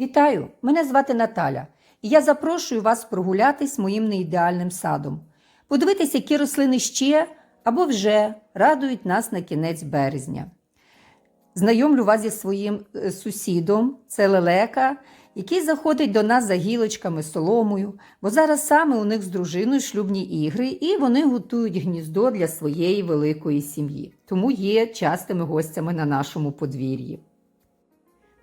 Вітаю! Мене звати Наталя, і я запрошую вас прогулятись моїм неідеальним садом. Подивитись, які рослини ще або вже радують нас на кінець березня. Знайомлю вас зі своїм е, сусідом, це лелека, який заходить до нас за гілочками, соломою, бо зараз саме у них з дружиною шлюбні ігри, і вони готують гніздо для своєї великої сім'ї, тому є частими гостями на нашому подвір'ї.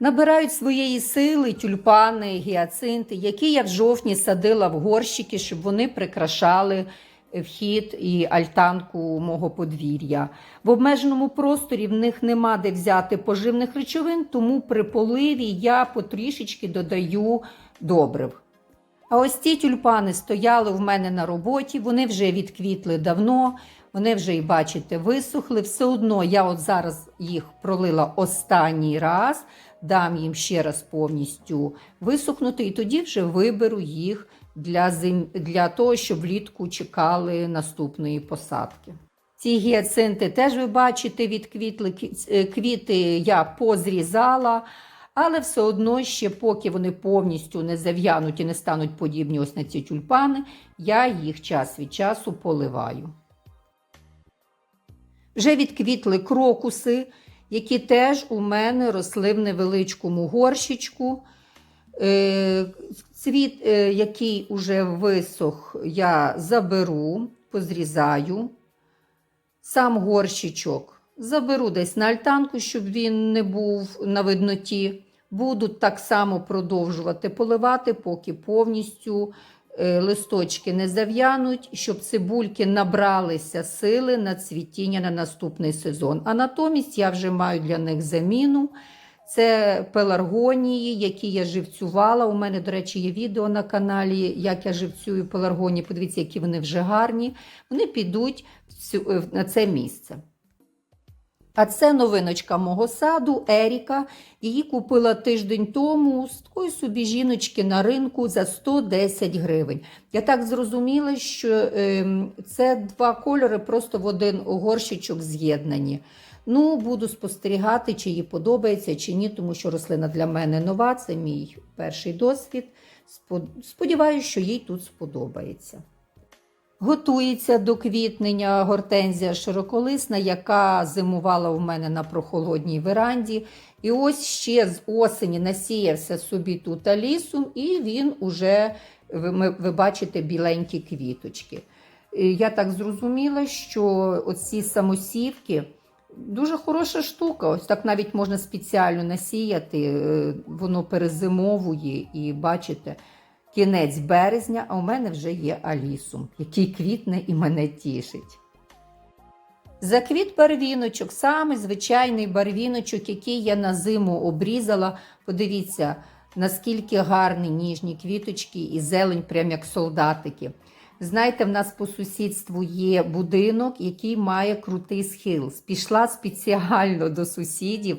Набирають своєї сили тюльпани, гіацинти, які я в жовтні садила в горщики, щоб вони прикрашали вхід і альтанку мого подвір'я. В обмеженому просторі в них нема де взяти поживних речовин, тому при поливі я потрішечки додаю добрив. А ось ці тюльпани стояли в мене на роботі, вони вже відквітли давно, вони вже, і бачите, висохли. Все одно я от зараз їх пролила останній раз, дам їм ще раз повністю висохнути, і тоді вже виберу їх для, зим... для того, щоб влітку чекали наступної посадки. Ці гіацинти теж ви бачите, відквітли Квіт- е, квіти я позрізала. Але все одно, ще поки вони повністю не зав'януть і не стануть подібні ось на ці тюльпани, я їх час від часу поливаю. Вже відквітли крокуси, які теж у мене росли в невеличкому горщичку. Е, Цвіт, е, який уже висох, я заберу, позрізаю. Сам горщичок заберу десь на альтанку, щоб він не був на видноті. Буду так само продовжувати поливати, поки повністю листочки не зав'януть, щоб цибульки набралися сили на цвітіння на наступний сезон. А натомість я вже маю для них заміну. Це пеларгонії, які я живцювала. У мене, до речі, є відео на каналі, як я живцюю пеларгонії. Подивіться, які вони вже гарні. Вони підуть е, на це місце. А це новиночка мого саду Еріка. Її купила тиждень тому з такої собі жіночки на ринку за 110 гривень. Я так зрозуміла, що ем, це два кольори просто в один горщичок з'єднані. Ну, буду спостерігати, чи їй подобається, чи ні, тому що рослина для мене нова, це мій перший досвід. Спо- Сподіваюся, що їй тут сподобається. Готується до квітнення гортензія широколисна, яка зимувала в мене на прохолодній веранді. І ось ще з осені насіявся собі тут алісум, і він уже, ви, ви бачите, біленькі квіточки. Е, Я так зрозуміла, що оці самосівки дуже хороша штука. Ось так навіть можна спеціально насіяти, е, воно перезимовує і бачите, кінець березня, а у мене вже є алісум, який квітне і мене тішить. Заквіт барвіночок, самий звичайний барвіночок, який я на зиму обрізала. Подивіться, наскільки гарні ніжні квіточки і зелень, прям як солдатики. Знаєте, в нас по сусідству є будинок, який має крутий схил. Пішла спеціально до сусідів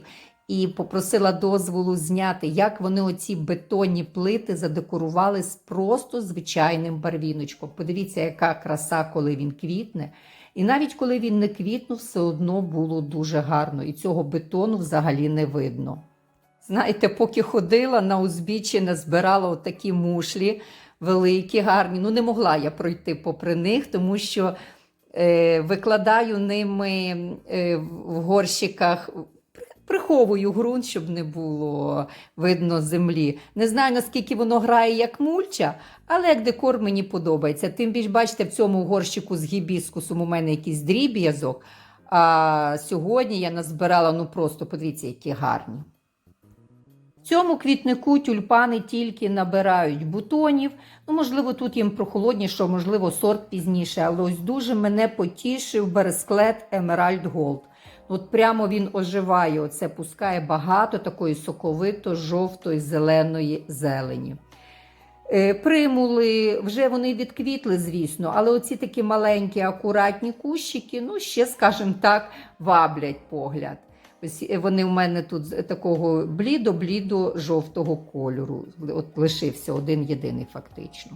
і попросила дозволу зняти, як вони оці бетонні плити задекорували з просто звичайним барвіночком. Подивіться, яка краса, коли він квітне. І навіть коли він не квітнув, все одно було дуже гарно, і цього бетону взагалі не видно. Знаєте, поки ходила на узбіччі, назбирала отакі мушлі великі, гарні. Ну, не могла я пройти попри них, тому що е, викладаю ними е, в горщиках, приховую ґрунт, щоб не було видно землі. Не знаю, наскільки воно грає як мульча, але як декор мені подобається. Тим більш, бачите, в цьому горщику з гібіскусом у мене якийсь дріб'язок. А сьогодні я назбирала, ну просто подивіться, які гарні. В цьому квітнику тюльпани тільки набирають бутонів. Ну, можливо, тут їм прохолодніше, можливо, сорт пізніше, але ось дуже мене потішив бересклет Emerald Gold. От прямо він оживає, оце пускає багато такої соковито жовтої зеленої зелені. Е, Примули, вже вони відквітли, звісно, але оці такі маленькі, акуратні кущики, ну, ще, скажімо так, ваблять погляд. Ось е, вони в мене тут з такого блідо-блідо жовтого кольору. От лишився один єдиний фактично.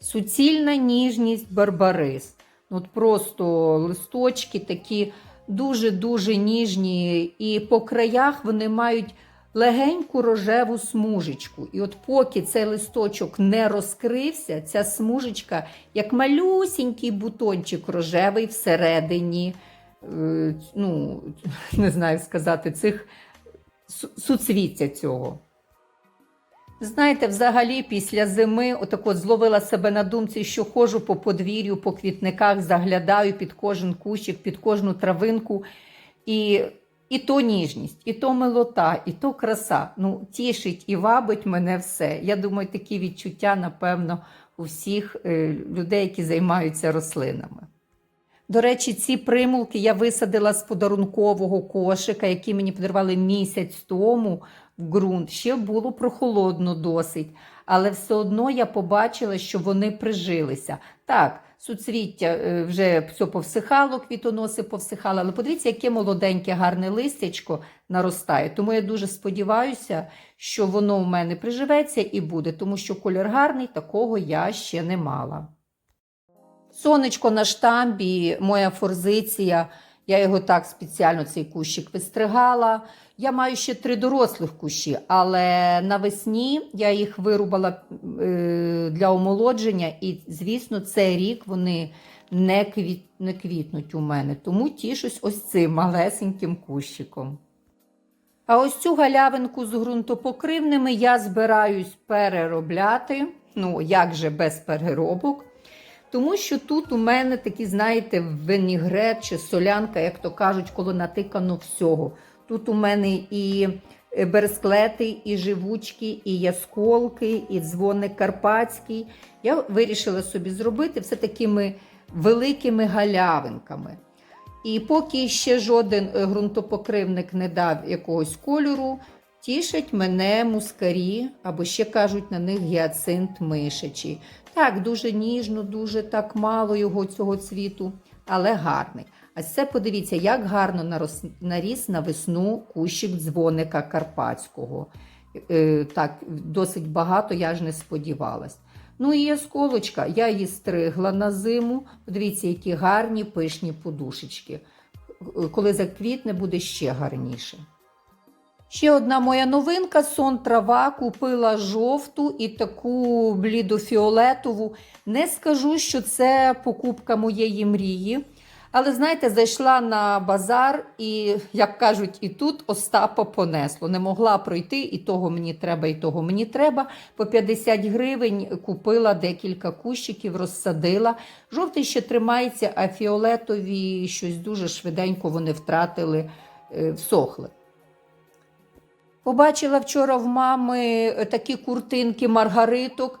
Суцільна ніжність барбарис. От просто листочки такі дуже-дуже ніжні, і по краях вони мають легеньку рожеву смужечку. І от поки цей листочок не розкрився, ця смужечка, як малюсінький бутончик рожевий всередині, е, ну, не знаю сказати, цих су- суцвіття цього. Знаєте, взагалі після зими отак от зловила себе на думці, що ходжу по подвір'ю, по квітниках, заглядаю під кожен кущик, під кожну травинку. І, і то ніжність, і то милота, і то краса. Ну, тішить і вабить мене все. Я думаю, такі відчуття, напевно, у всіх е, людей, які займаються рослинами. До речі, ці примулки я висадила з подарункового кошика, який мені подарували місяць тому в ґрунт. Ще було прохолодно досить, але все одно я побачила, що вони прижилися. Так, суцвіття е, вже все повсихало, квітоноси повсихали, але подивіться, яке молоденьке, гарне листячко наростає. Тому я дуже сподіваюся, що воно в мене приживеться і буде, тому що колір гарний, такого я ще не мала. Сонечко на штамбі, моя форзиція. Я його так спеціально цей кущик вистригала. Я маю ще три дорослих кущі, але навесні я їх вирубала е, для омолодження, і, звісно, цей рік вони не, квіт, не квітнуть у мене. Тому тішусь ось цим малесеньким кущиком. А ось цю галявинку з ґрунтопокривними я збираюсь переробляти. Ну, як же без переробок. Тому що тут у мене такі, знаєте, венігрет чи солянка, як то кажуть, коли натикано всього. Тут у мене і е, бересклети, і живучки, і ясколки, і дзвоник карпатський. Я вирішила собі зробити все такими великими галявинками. І поки ще жоден е, ґрунтопокривник не дав якогось кольору, тішать мене мускарі, або ще кажуть на них гіацинт мишачий. Так, дуже ніжно, дуже так мало його цього цвіту, але гарний. А це подивіться, як гарно наріс на весну кущик дзвоника карпатського. Е, так, досить багато, я ж не сподівалась. Ну і ясколочка, я її стригла на зиму. Подивіться, які гарні пишні подушечки. Коли заквітне, буде ще гарніше. Ще одна моя новинка: сон трава. Купила жовту і таку блідофіолетову. Не скажу, що це покупка моєї мрії. Але знаєте, зайшла на базар, і, як кажуть, і тут Остапа понесло. Не могла пройти, і того мені треба, і того мені треба. По 50 гривень купила декілька кущиків, розсадила. Жовтий ще тримається, а фіолетові щось дуже швиденько вони втратили, е, всохли. Побачила вчора в мами такі куртинки маргариток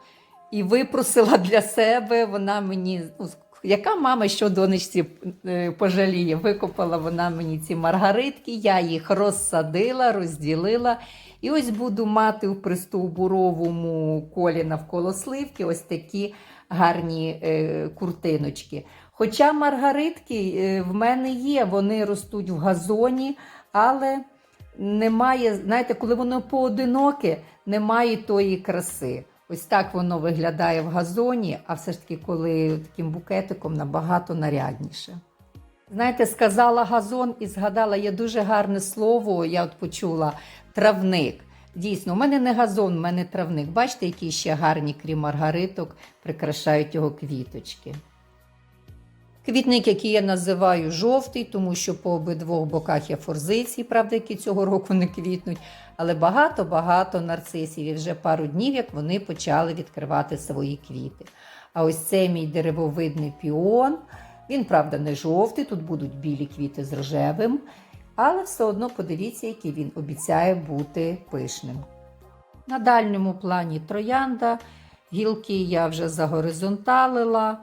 і випросила для себе. Вона мені, ну, яка мама, що донечці е, пожаліє, викопала вона мені ці маргаритки, я їх розсадила, розділила. І ось буду мати в пристовбуровому колі навколо сливки ось такі гарні е, куртиночки. Хоча маргаритки е, в мене є, вони ростуть в газоні, але немає, знаєте, коли воно поодиноке, немає тої краси. Ось так воно виглядає в газоні, а все ж таки, коли таким букетиком набагато нарядніше. Знаєте, сказала газон і згадала, є дуже гарне слово, я от почула травник. Дійсно, у мене не газон, у мене травник. Бачите, які ще гарні, крім маргариток, прикрашають його квіточки. Квітник, який я називаю жовтий, тому що по обидвох боках є форзиції, правда, які цього року не квітнуть, але багато-багато нарцисів. І вже пару днів, як вони почали відкривати свої квіти. А ось цей мій деревовидний піон, він, правда, не жовтий, тут будуть білі квіти з рожевим, але все одно подивіться, який він обіцяє бути пишним. На дальньому плані троянда, гілки я вже загоризонталила.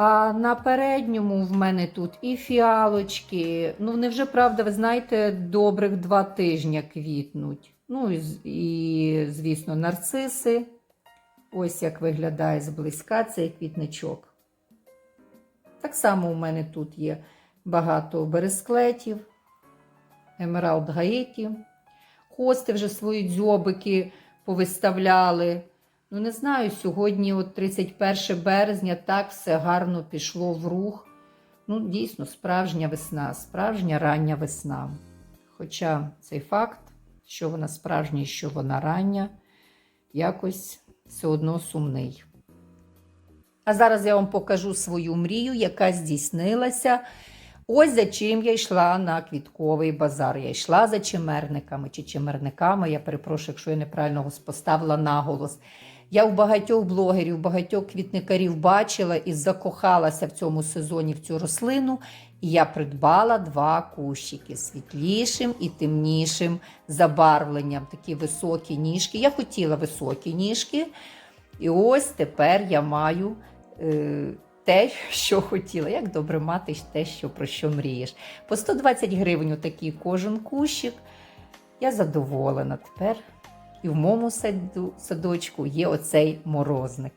А на передньому в мене тут і фіалочки. Ну, вони вже, правда, ви знаєте, добрих два тижні квітнуть. Ну, і, звісно, нарциси. Ось як виглядає зблизька цей квітничок. Так само у мене тут є багато бересклетів, емералд гаїті. Хости вже свої дзьобики повиставляли. Ну, не знаю, сьогодні, от 31 березня, так все гарно пішло в рух. Ну, дійсно, справжня весна, справжня рання весна. Хоча цей факт що вона справжня, і що вона рання, якось все одно сумний. А зараз я вам покажу свою мрію, яка здійснилася. Ось за чим я йшла на квітковий базар. Я йшла за чимерниками чи чимерниками. Я перепрошую, якщо я неправильно поставила наголос. Я у багатьох блогерів, багатьох квітникарів бачила і закохалася в цьому сезоні в цю рослину. І я придбала два кущики світлішим і темнішим забарвленням. Такі високі ніжки. Я хотіла високі ніжки. І ось тепер я маю е, те, що хотіла. Як добре мати те, що про що мрієш. По 120 гривень такий кожен кущик. Я задоволена тепер. І в моєму садочку є оцей морозник.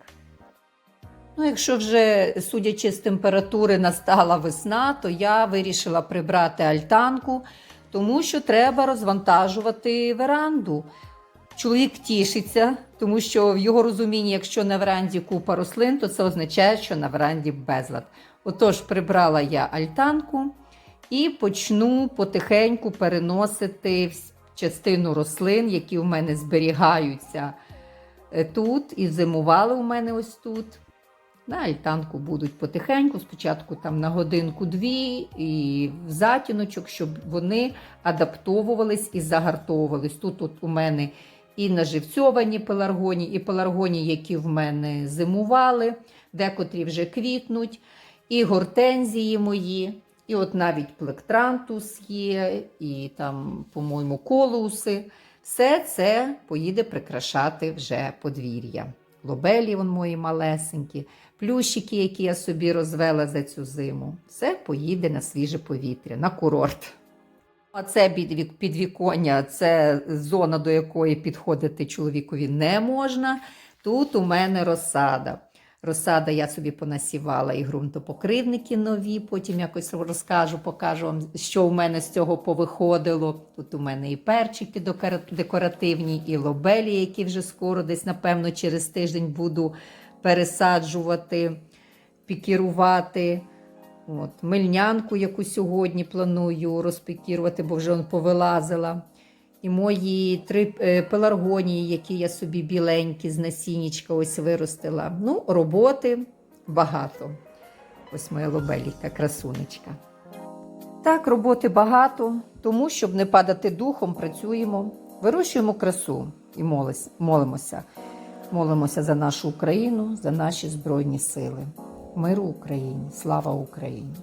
Ну, якщо вже, судячи з температури, настала весна, то я вирішила прибрати альтанку, тому що треба розвантажувати веранду. Чоловік тішиться, тому що в його розумінні, якщо на веранді купа рослин, то це означає, що на веранді безлад. Отож, прибрала я альтанку і почну потихеньку переносити частину рослин, які у мене зберігаються е, тут, і зимували у мене ось тут. На альтанку будуть потихеньку, спочатку там на годинку-дві і в затіночок, щоб вони адаптовувались і загартовувались. Тут от у мене і наживцьовані пеларгонії, і пеларгонії, які в мене зимували, декотрі вже квітнуть, і гортензії мої, і от навіть плектрантус є, і там, по-моєму, колуси. Все це поїде прикрашати вже подвір'я. Лобелі вон мої малесенькі, плющики, які я собі розвела за цю зиму. Все поїде на свіже повітря, на курорт. А це підвіконня, це зона, до якої підходити чоловікові не можна. Тут у мене розсада. Розсада я собі понасівала і ґрунтопокривники нові, потім якось розкажу, покажу вам, що у мене з цього повиходило. Тут у мене і перчики декора- декоративні, і лобелі, які вже скоро, десь, напевно, через тиждень буду пересаджувати, пікірувати. От, мильнянку, яку сьогодні планую розпікірувати, бо вже он повилазила. І мої три е, пеларгонії, які я собі біленькі з насіннячка ось виростила. Ну, роботи багато. Ось моя лобеліка, красунечка. Так, роботи багато, тому, щоб не падати духом, працюємо, вирощуємо красу і молимося. Молимося за нашу Україну, за наші Збройні Сили. Миру Україні! Слава Україні!